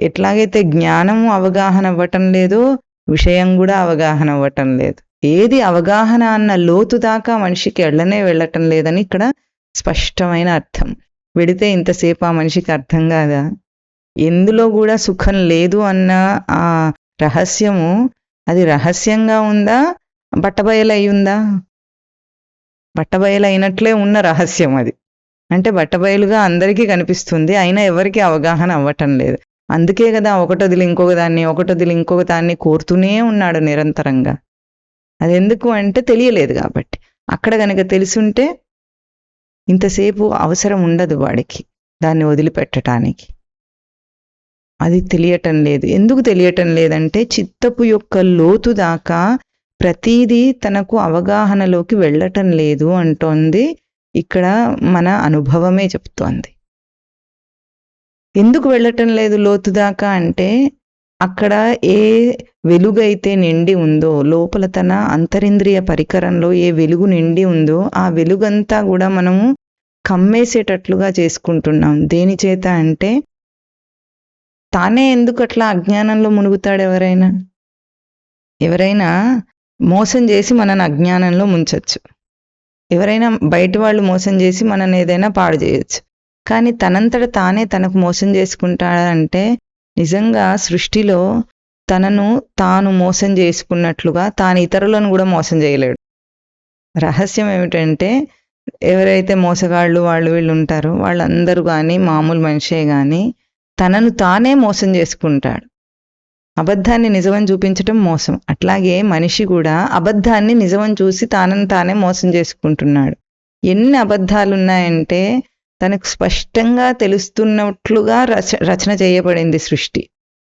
ఎట్లాగైతే జ్ఞానము అవగాహన అవ్వటం లేదో విషయం కూడా అవగాహన అవ్వటం లేదు. ఏది అవగాహన అన్న లోతు దాకా మనిషికి వెళ్ళనే వెళ్ళటం లేదని ఇక్కడ స్పష్టమైన అర్థం. వెడితే ఇంతసేపు ఆ మనిషికి అర్థం కాదా? ఎందులో కూడా సుఖం లేదు అన్న ఆ రహస్యము అది రహస్యంగా ఉందా? బట్టబయలై ఉందా బట్టబయలైనట్లే ఉన్న రహస్యం అది. అంటే బట్టబయలుగా అందరికీ కనిపిస్తుంది అయినా ఎవరికీ అవగాహన అవ్వటం లేదు. అందుకే కదా ఒకటొదిలి ఇంకొక దాన్ని ఒకటొదిలి ఇంకొక దాన్ని కోరుతూనే ఉన్నాడు నిరంతరంగా. అది ఎందుకు అంటే తెలియలేదు కాబట్టి. అక్కడ కనుక తెలుసుంటే ఇంతసేపు అవసరం ఉండదు వాడికి దాన్ని వదిలిపెట్టడానికి అది తెలియటం లేదు. ఎందుకు తెలియటం లేదంటే చిత్తపు యొక్క లోతు దాకా ప్రతీదీ తనకు అవగాహనలోకి వెళ్ళటం లేదు అంటోంది. ఇక్కడ మన అనుభవమే చెప్తోంది. ఎందుకు వెళ్ళటం లేదు లోతు దాకా అంటే అక్కడ ఏ వెలుగైతే నిండి ఉందో లోపల తన అంతరింద్రియ పరికరంలో ఏ వెలుగు నిండి ఉందో ఆ వెలుగంతా కూడా మనము కమ్మేసేటట్లుగా చేసుకుంటున్నాం. దేని చేత అంటే తానే ఎందుకు అట్లా అజ్ఞానంలో మునుగుతాడు ఎవరైనా? ఎవరైనా మోసం చేసి మనని అజ్ఞానంలో ముంచవచ్చు ఎవరైనా బయట వాళ్ళు మోసం చేసి మనని ఏదైనా పాడు చేయొచ్చు. కానీ తనంతట తానే తనకు మోసం చేసుకుంటాడంటే నిజంగా సృష్టిలో తనను తాను మోసం చేసుకున్నట్లుగా తాను ఇతరులను కూడా మోసం చేయలేడు. రహస్యం ఏమిటంటే ఎవరైతే మోసగాళ్ళు వాళ్ళు వీళ్ళు ఉంటారో వాళ్ళందరూ కానీ మామూలు మనిషే కానీ తనను తానే మోసం చేసుకుంటాడు. అబద్ధాన్ని నిజమని చూపించటం మోసం. అట్లాగే మనిషి కూడా అబద్ధాన్ని నిజమని చూసి తానని తానే మోసం చేసుకుంటున్నాడు. ఎన్ని అబద్ధాలు ఉన్నాయంటే తనకు స్పష్టంగా తెలుస్తున్నట్లుగా రచ రచన చేయబడింది సృష్టి.